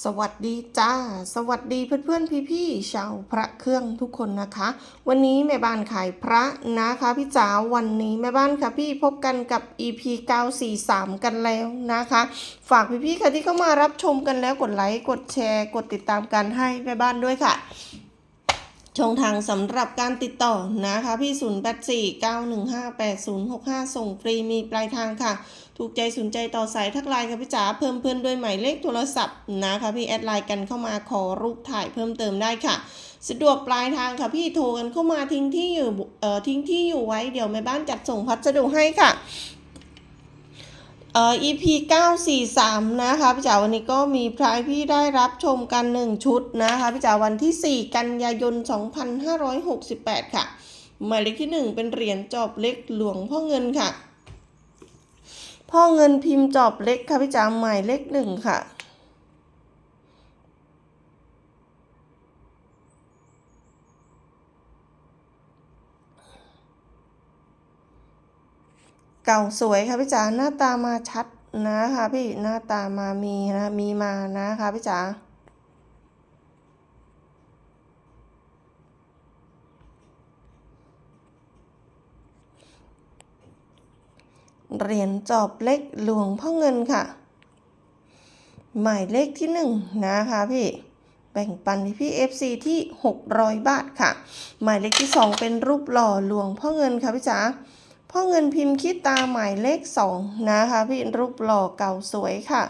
สวัสดีจ้า สวัสดีเพื่อนๆพี่ๆชาวพระเครื่องทุกคนนะคะ วันนี้แม่บ้านขายพระนะคะพี่จ๋าวันนี้แม่บ้านค่ะพี่พบกันกับ EP 943 กันแล้วนะคะ ฝากพี่ๆค่ะที่เข้ามารับชมกันแล้วกดไลค์กดแชร์ กดติดตามกันให้แม่บ้านด้วยค่ะ ช่องทางสำหรับการติดต่อนะคะ พี่ 0849158065 ส่งฟรีมีปลายทางค่ะ ถูกใจสนใจต่อสายทักไลน์ค่ะพี่จ๋าเพิ่มเพื่อนด้วยหมายเลขโทรศัพท์นะคะ พี่แอดไลน์กันเข้ามาขอรูปถ่ายเพิ่มเติมได้ค่ะ สะดวกปลายทางค่ะพี่โทรกันเข้ามาทิ้งที่อยู่เอ่อทิ้งที่อยู่ไว้เดี๋ยวแม่บ้านจัดส่งพัสดุให้ค่ะ เอ่อ EP 943 นะคะพี่จ๋าวันนี้ก็มีพรายพี่ได้รับชมกัน 1 ชุดนะคะพี่จ๋าวันที่ 4 กันยายน 2568 ค่ะ หมายเลขที่ 1 เป็นเหรียญจอบเล็กหลวงพ่อเงินค่ะ พ่อเงินพิมพ์จอบเล็กค่ะพี่จ๋าหมายเลขหนึ่งค่ะ เก่าสวยค่ะพี่จ๋าหน้าตามาชัดนะคะพี่หน้าตามามีนะมีมานะคะพี่จ๋าเหรียญจอบเล็กหลวงพ่อเงินค่ะ หมายเลขที่หนึ่งนะคะพี่แบ่งปันให้พี่ FC ที่ 600 บาทค่ะ หมายเลขที่สองเป็นรูปหล่อหลวงพ่อเงินค่ะพี่จ๋า พ่อเงินพิมพ์คิดตาหมายเลขสองนะคะ พี่รูปหล่อเก่าสวยค่ะ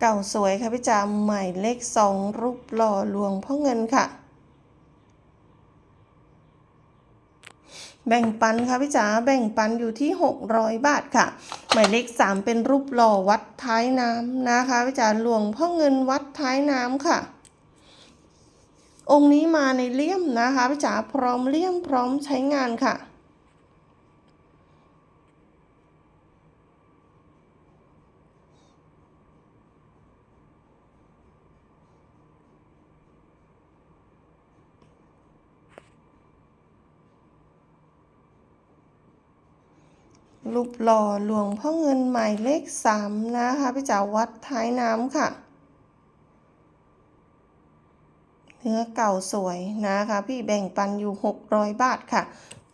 เก่าสวยค่ะพี่จ๋าหมายเลขสองรูปหล่อหลวงพ่อเงินค่ะ แบ่งปันค่ะพี่จ๋าแบ่งปันอยู่ที่ 600 บาทค่ะ หมายเลขสามเป็นรูปหล่อวัดท้ายน้ำนะคะพี่จ๋าหลวงพ่อเงินวัดท้ายน้ำค่ะ องค์นี้มาในเลี่ยมนะคะพี่จ๋าพร้อมเลี่ยมพร้อมใช้งานค่ะ รูปหล่อหลวงพ่อเงินหมายเลขสามนะคะพี่จ๋าวัดท้ายน้ำค่ะ เนื้อเก่าสวยนะคะ พี่แบ่งปันอยู่ 600 บาทค่ะ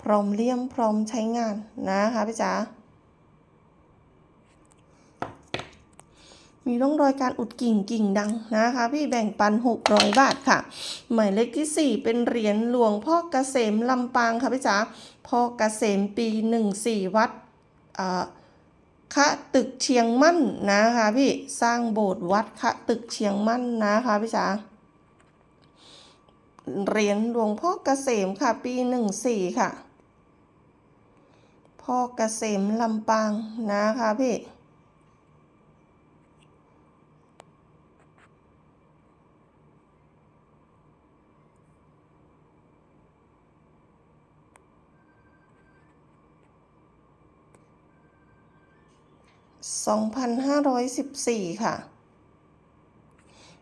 พร้อมเลี่ยมพร้อมใช้งานนะคะพี่จ๋ามีร่องรอยการอุดกิ่งกิ่งดังนะคะ พี่แบ่งปัน 600 บาทค่ะ หมายเลขที่ 4 เป็นเหรียญหลวงพ่อเกษมลำปางค่ะพี่จ๋าพ่อเกษมปี 14 วัดอ่า คะตึกเชียงมั่นนะคะพี่สร้างโบสถ์วัดคะตึกเชียงมั่นนะคะพี่จ๋าเหรียญหลวงพ่อเกษมค่ะ ปี14ค่ะ พ่อเกษมลำปางนะคะพี่ 2,514 ค่ะ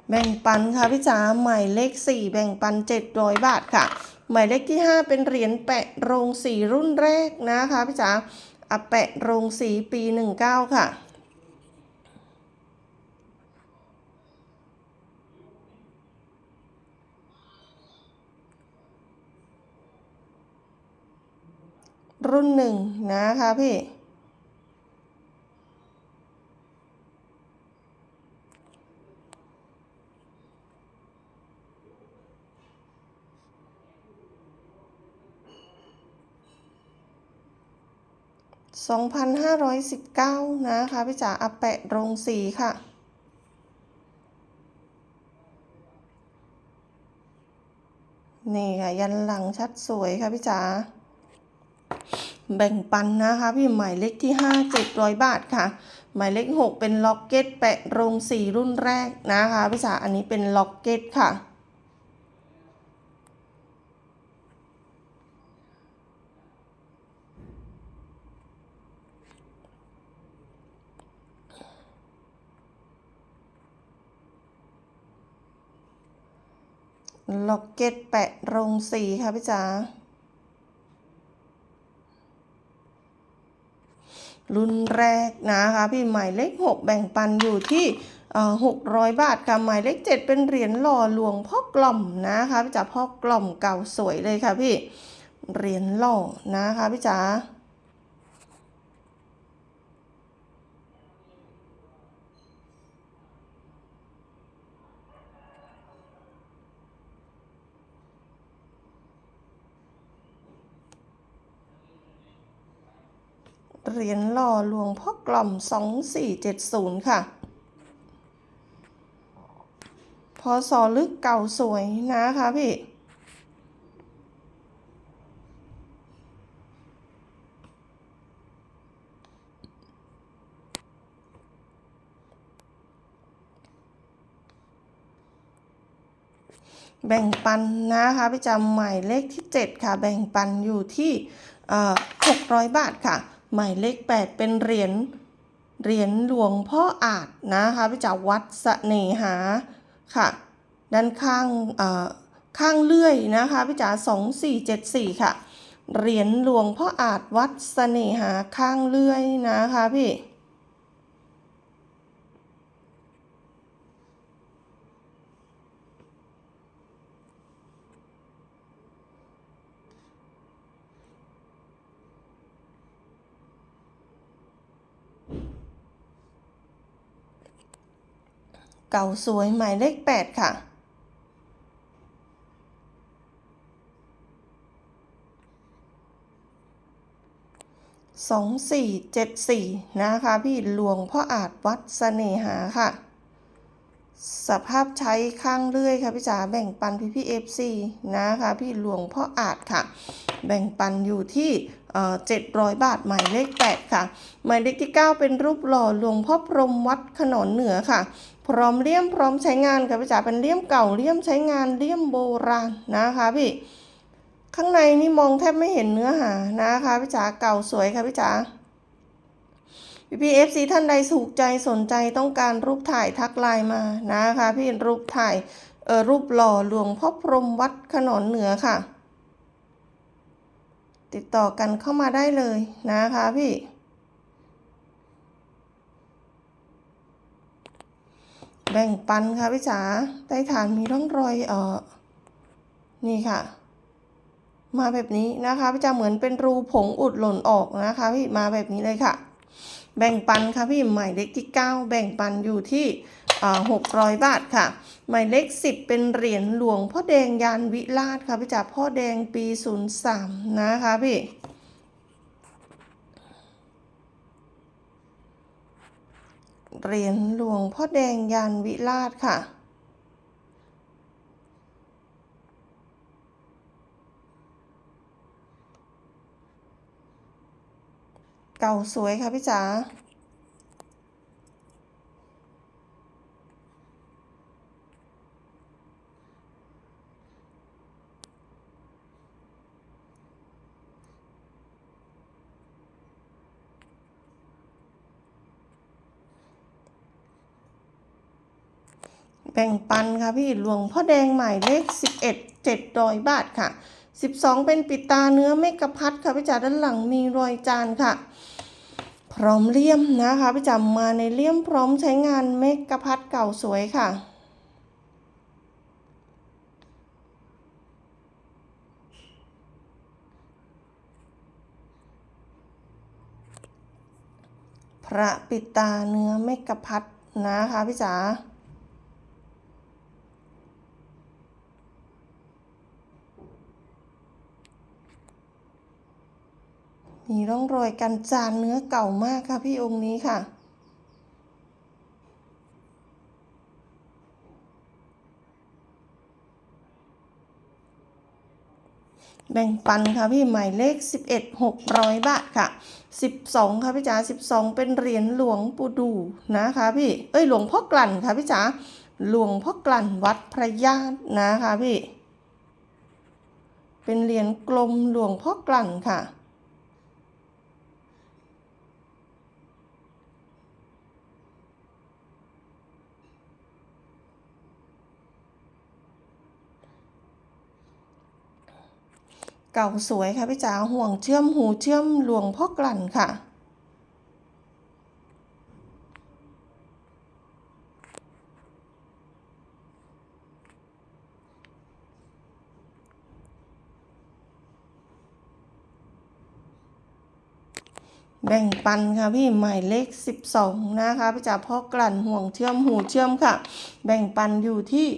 แบ่งปันค่ะพี่จ๋าหมายเลข 4 แบ่งปัน 700 บาทค่ะ หมายเลขที่ 5 เป็นเหรียญแปะโรงสีรุ่นแรกนะคะพี่จ๋าอแปะโรงสีปี 19 ค่ะรุ่นหนึ่งนะคะพี่ 2,519 นะคะพี่จ๋าอาแปะโรงสีค่ะนี่ค่ะ ยันหลังชัดสวยค่ะพี่จ๋าแบ่งปันนะคะ พี่หมายเลขที่5 700บาทค่ะ หมายเลข6เป็นล็อกเก็ตแปะโรงสีรุ่นแรกนะคะพี่จ๋าอันนี้เป็นล็อกเก็ตค่ะ ล็อกเก็ตแปะโรงสีค่ะพี่จ๋ารุ่นแรกนะคะพี่หมายเลข 6 แบ่งปันอยู่ที่หกร้อยบาทค่ะหมายเลข7เป็นเหรียญหล่อหลวงพ่อกล่อมนะคะพี่จ๋าพ่อกล่อมเก่าสวยเลยค่ะพี่เหรียญหล่อนะคะพี่จ๋า เหรียญหล่อหลวงพ่อกล่อม 2470 ค่ะ พอสอลึกเก่าสวยนะคะพี่แบ่งปันนะคะพี่จำใหมายเลขที่ 7 ค่ะ แบ่งปันอยู่ที่ 600 บาทค่ะ หมายเลข 8 เป็นเหรียญเหรียญหลวงพ่ออาจนะคะพี่จ๋าวัดสเสน่หาค่ะ ด้านข้างข้างเลื่อยนะคะพี่จ๋า2474 ค่ะ เหรียญหลวงพ่ออาจวัดสเสน่หาข้างเลื่อยนะคะพี่ เก่าสวยหมายเลข 8 ค่ะสองสี่เจ็ดสี่นะคะพี่หลวงพ่ออาจวัดเสน่หาค่ะ สภาพใช้ข้างเลื่อยค่ะพี่จ๋าแบ่งปันพี่พี่เอฟซีนะคะพี่หลวงพ่ออาจค่ะ แบ่งปันอยู่ที่ เจ็ดร้อยบาทหมายเลขแปดค่ะ หมายเลขที่เก้าเป็นรูปหล่อหลวงพ่อพรมวัดขนนเหนือค่ะ พร้อมเลี่ยมพร้อมใช้งานค่ะพี่จ๋าเป็นเลี่ยมเก่าเลี่ยมใช้งานเลี่ยมโบราณนะคะพี่ข้างในนี่มองแทบไม่เห็นเนื้อหานะคะพี่จ๋าเก่าสวยค่ะพี่จ๋าพี่พีเอฟซีท่านใดถูกใจสนใจต้องการรูปถ่ายทักไลน์มานะคะ พี่รูปถ่ายเออรูปหล่อหลวงพ่อพรมวัดขนนเหนือค่ะ ติดต่อกันเข้ามาได้เลยนะคะพี่แบ่งปันค่ะพี่จ๋าใต้ฐานมีร่องรอยเออนี่ค่ะ มาแบบนี้นะคะพี่จะเหมือนเป็นรูผงอุดหล่นออกนะคะ พี่มาแบบนี้เลยค่ะ แบ่งปันค่ะพี่หมายเลขที่ 9 แบ่งปันอยู่ที่ หกร้อยบาทค่ะ หมายเลข 10 เป็นเหรียญหลวงพ่อแดงยานวิราชค่ะพี่จ๋าพ่อแดงปี 03 นะคะพี่เหรียญหลวงพ่อแดงยานวิราชค่ะ เก่าสวยค่ะพี่จ๋า บ่งปันค่ะพี่หลวงพ่อแดงหมายเลข 11 700 บาทค่ะ 12 เป็นปิดตาเนื้อเมกะพัดค่ะพี่จ๋าด้านหลังมีรอยจานค่ะ พร้อมเลี่ยมนะคะพี่จ๋ามาในเลี่ยมพร้อมใช้งานเมกะพัดเก่าสวยค่ะพระปิดตาเนื้อเมกะพัดนะคะพี่จ๋า มีร่องรอยการจานเนื้อเก่ามากค่ะพี่องค์นี้ค่ะ แบ่งปันค่ะพี่หมายเลข 11 600 บาทค่ะ 12 ค่ะพี่จ๋า12 เป็นเหรียญหลวงปู่ดูนะคะพี่เอ้ยหลวงพ่อกลั่นค่ะพี่จ๋าหลวงพ่อกลั่นวัดพระญาตินะคะพี่ เป็นเหรียญกลมหลวงพ่อกลั่นค่ะ เก่าสวยค่ะพี่จ๋าห่วงเชื่อมหูเชื่อมหลวงพ่อกลั่นค่ะ แบ่งปันค่ะพี่หมายเลข 12 นะคะพี่จ๋าพ่อกลั่นห่วงเชื่อมหูเชื่อมค่ะ แบ่งปันอยู่ที่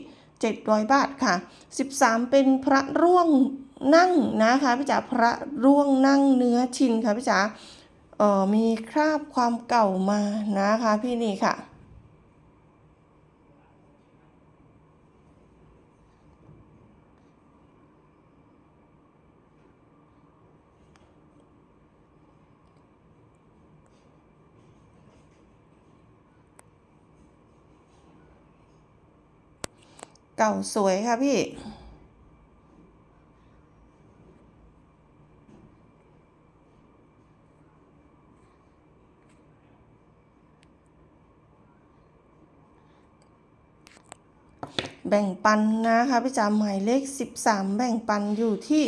700 บาทค่ะ 13 เป็นพระร่วง นั่งนะคะพี่จ๋าพระร่วงนั่งเนื้อชินค่ะพี่จ๋าเออมีคราบความเก่ามานะคะพี่นี่ค่ะเก่าสวยค่ะพี่ แบ่งปันนะคะพี่จ๋าหมายเลข 13 แบ่งปันอยู่ที่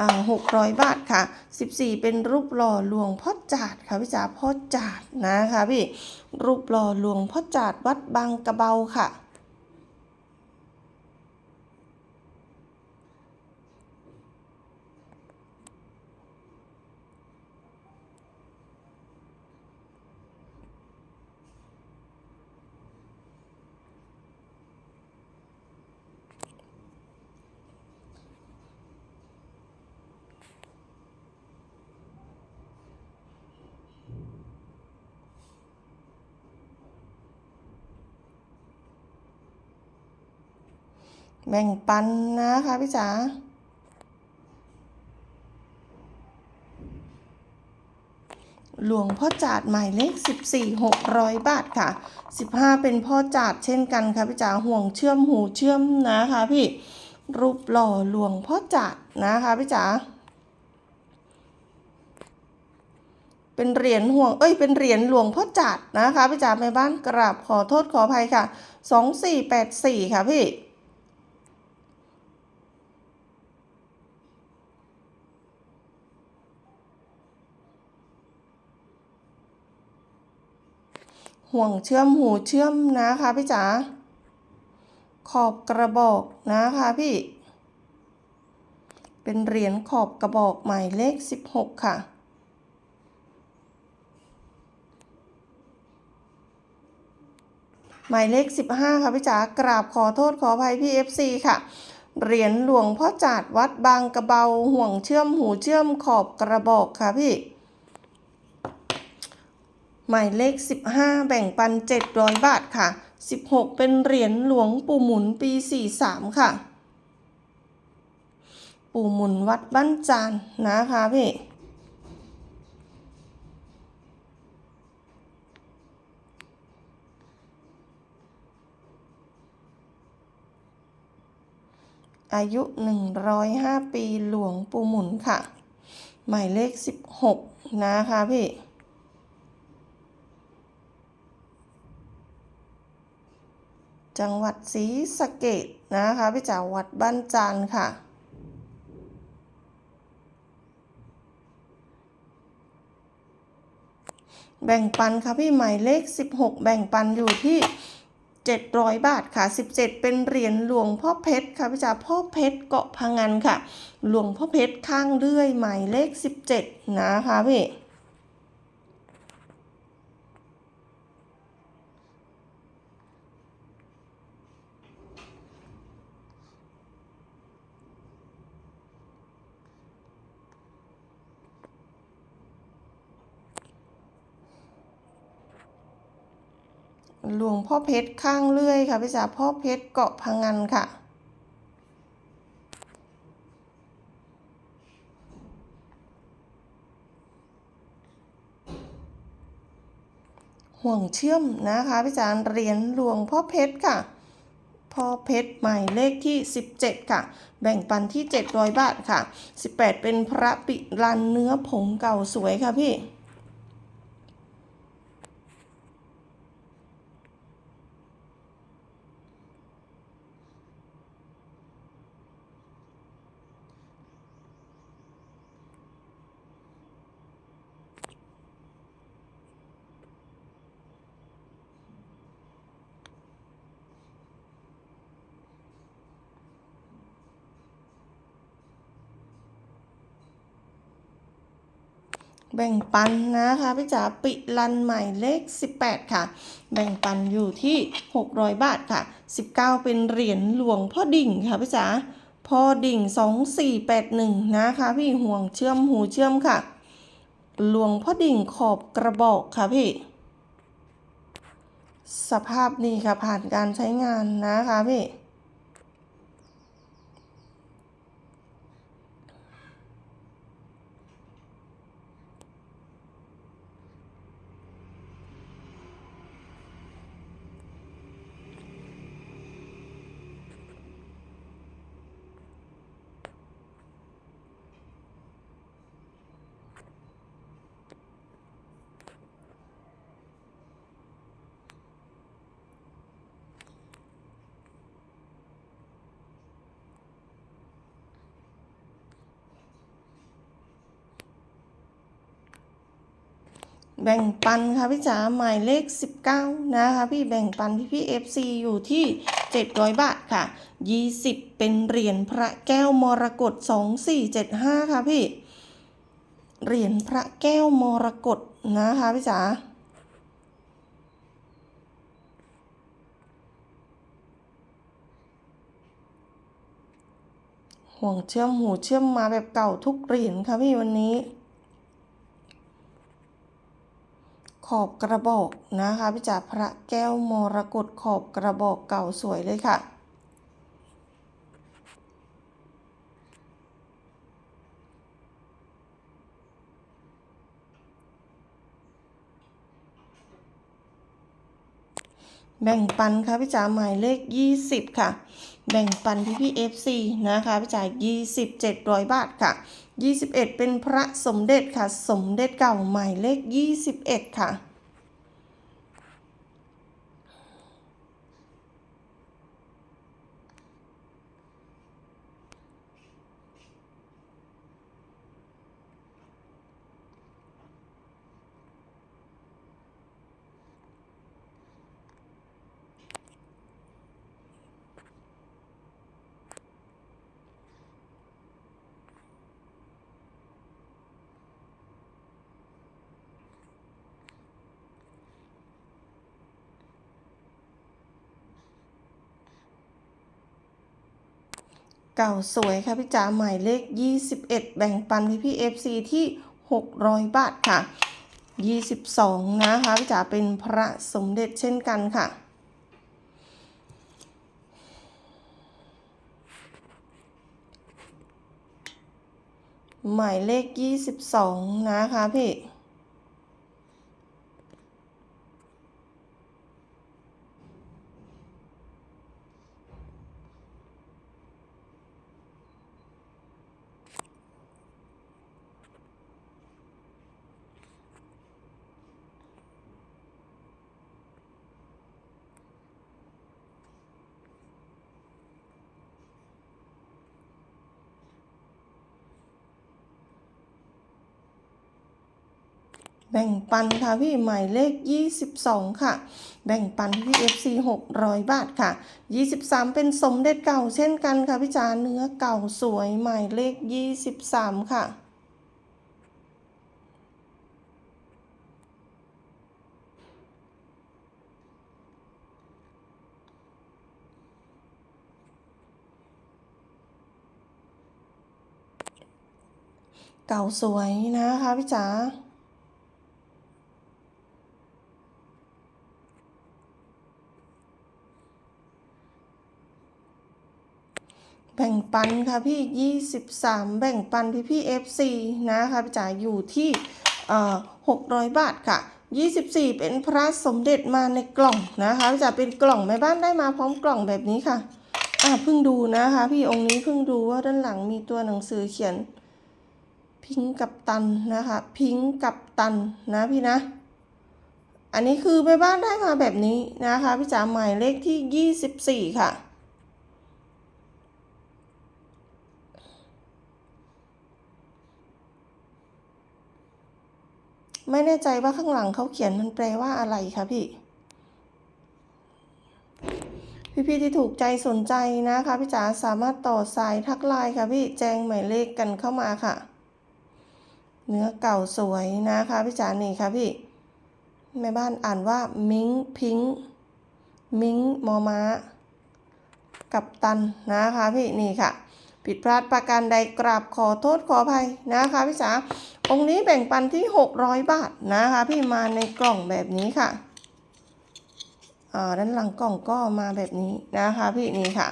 อ่า600บาทค่ะ 14 เป็นรูปหล่อหลวงพ่อจาดค่ะพี่จ๋าพ่อจาดนะคะพี่รูปหล่อหลวงพ่อจาดวัดบางกระเบาค่ะ แบ่งปันนะคะพี่จ๋าหลวงพ่อจาดหมายเลข 14 600 บาทค่ะ 15 เป็นพ่อจาดเช่นกันค่ะพี่จ๋าห่วงเชื่อมหูเชื่อมนะคะพี่รูปหล่อหลวงพ่อจาดนะคะพี่จ๋าเป็นเหรียญห่วงเอ้ยเป็นเหรียญหลวงพ่อจาดนะคะพี่จ๋าแม่บ้านกราบขอโทษขออภัยค่ะ 2484 ค่ะพี่ ห่วงเชื่อมหูเชื่อมนะคะพี่จ๋าขอบกระบอกนะคะพี่ เป็นเหรียญขอบกระบอกหมายเลข 16 ค่ะหมายเลข 15 ค่ะพี่จ๋ากราบขอโทษขออภัยพี่ FC ค่ะ เหรียญหลวงพ่อจาดวัดบางกระเบาห่วงเชื่อมหูเชื่อมขอบกระบอกค่ะพี่ หมายเลข 15 แบ่งปัน 700 บาทค่ะ 16 เป็นเหรียญหลวงปู่หมุนปี 43 ค่ะ ปู่หมุนวัดบ้านจานนะคะพี่อายุ 105 ปีหลวงปู่หมุนค่ะ หมายเลข 16 นะคะพี่ จังหวัดศรีสะเกดนะคะพี่จ๋าวัดบ้านจานค่ะ แบ่งปันค่ะพี่หมายเลข 16 แบ่งปันอยู่ที่ 700 บาทค่ะ 17 เป็นเหรียญหลวงพ่อเพชรค่ะพี่จ๋าพ่อเพชรเกาะพังงานค่ะ หลวงพ่อเพชรข้างเลื่อยหมายเลข 17 นะคะพี่ หลวงพ่อเพชรข้างเลื่อยค่ะพี่จ๋าพ่อเพชรเกาะพังงานค่ะห่วงเชื่อมนะคะพี่จารเหรียญหลวงพ่อเพชรค่ะพ่อเพชรหมายเลขที่ 17 ค่ะ แบ่งปันที่ 700 บาทค่ะ 18 เป็นพระปิรันเนื้อผงเก่าสวยค่ะพี่ แบ่งปันนะคะพี่จ๋าปิลันใหม่เลข 18 ค่ะ แบ่งปันอยู่ที่ 600 บาทค่ะ 19 เป็นเหรียญหลวงพ่อดิ่งค่ะพี่จ๋าพ่อดิ่ง 2481 นะคะพี่ห่วงเชื่อมหูเชื่อมค่ะ หลวงพ่อดิ่งขอบกระบอกค่ะพี่ สภาพนี่ค่ะผ่านการใช้งานนะคะพี่ แบ่งปันค่ะพี่จ๋าหมายเลข 19 นะคะพี่แบ่งปันพี่พี่ FC อยู่ที่ 700 บาทค่ะ 20 เป็นเหรียญพระแก้วมรกต2475 ค่ะพี่ เหรียญพระแก้วมรกตนะคะพี่จ๋าห่วงเชื่อมหูเชื่อมมาแบบเก่าทุกเหรียญค่ะพี่วันนี้ ขอบกระบอกนะคะพี่จ๋าพระแก้วมรกตขอบกระบอกเก่าสวยเลยค่ะ แบ่งปันค่ะพี่จ๋าหมายเลข 20 ค่ะ แบ่งปันพี่พี่ FC นะคะพี่จ๋า20 700 บาทค่ะ 21 เป็นพระสมเด็จค่ะ สมเด็จเก่าหมายเลข 21 ค่ะ เก่าสวยค่ะพี่จ๋าหมายเลข 21 แบ่งปันพี่พี่ FC ที่ 600 บาทค่ะ 22 นะคะพี่จ๋าเป็นพระสมเด็จเช่นกันค่ะหมายเลข 22 นะคะพี่ แบ่งปันค่ะพี่หมายเลข 22 ค่ะ แบ่งปันพี่ FC 600 บาทค่ะ 23 เป็นสมเด็จเก่าเช่นกันค่ะพี่จ๋าเนื้อเก่าสวยหมายเลข 23 ค่ะเก่าสวยนะคะพี่จ๋า แบ่ง ปันค่ะพี่ 23 แบ่งปันพี่พี่ FC นะคะพี่จ๋าอยู่ที่เอ่อ600บาทค่ะ 24 เป็นพระสมเด็จมาในกล่องนะคะพี่จ๋าเป็นกล่องแม่บ้านได้มาพร้อมกล่องแบบนี้ค่ะอะเพิ่งดูนะคะ พี่องค์นี้เพิ่งดูว่าด้านหลังมีตัวหนังสือเขียน พิงกับตันนะคะ พิงกับตันนะพี่นะ อันนี้คือแม่บ้านได้มาแบบนี้นะคะ พี่จ๋าหมายเลขที่ 24 ค่ะ ไม่แน่ใจว่าข้างหลังเขาเขียนมันแปลว่าอะไรคะพี่ พี่ๆที่ถูกใจสนใจนะคะพี่จ๋าสามารถต่อสายทักไลน์ค่ะพี่แจ้งหมายเลขกันเข้ามาค่ะ เนื้อเก่าสวยนะคะพี่จ๋านี่ค่ะพี่แม่บ้านอ่านว่ามิงพิงมิงมอม้า กับตันนะคะพี่นี่ค่ะ ผิดพลาดประการใดกราบขอโทษขออภัยนะคะพี่จ๋าองค์นี้แบ่งปันที่ 600 บาทนะคะ พี่มาในกล่องแบบนี้ค่ะอ่าด้านหลังกล่องก็มาแบบนี้นะคะ พี่นี่ค่ะ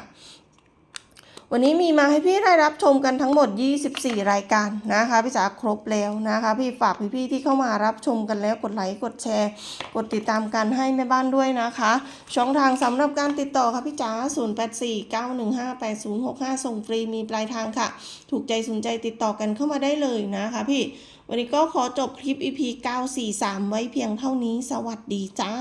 วันนี้มีมาให้พี่ได้รับชมกันทั้งหมด 24 รายการนะคะพี่จ๋าครบแล้วนะคะ พี่ฝากพี่ๆที่เข้ามารับชมกันแล้วกดไลค์กดแชร์ กดติดตามกันให้แม่บ้านด้วยนะคะ ช่องทางสำหรับการติดต่อค่ะพี่จ๋า0849158065 ส่งฟรีมีปลายทางค่ะ ถูกใจสนใจติดต่อกันเข้ามาได้เลยนะคะ พี่วันนี้ก็ขอจบคลิป EP 943 ไว้เพียงเท่านี้สวัสดีจ้า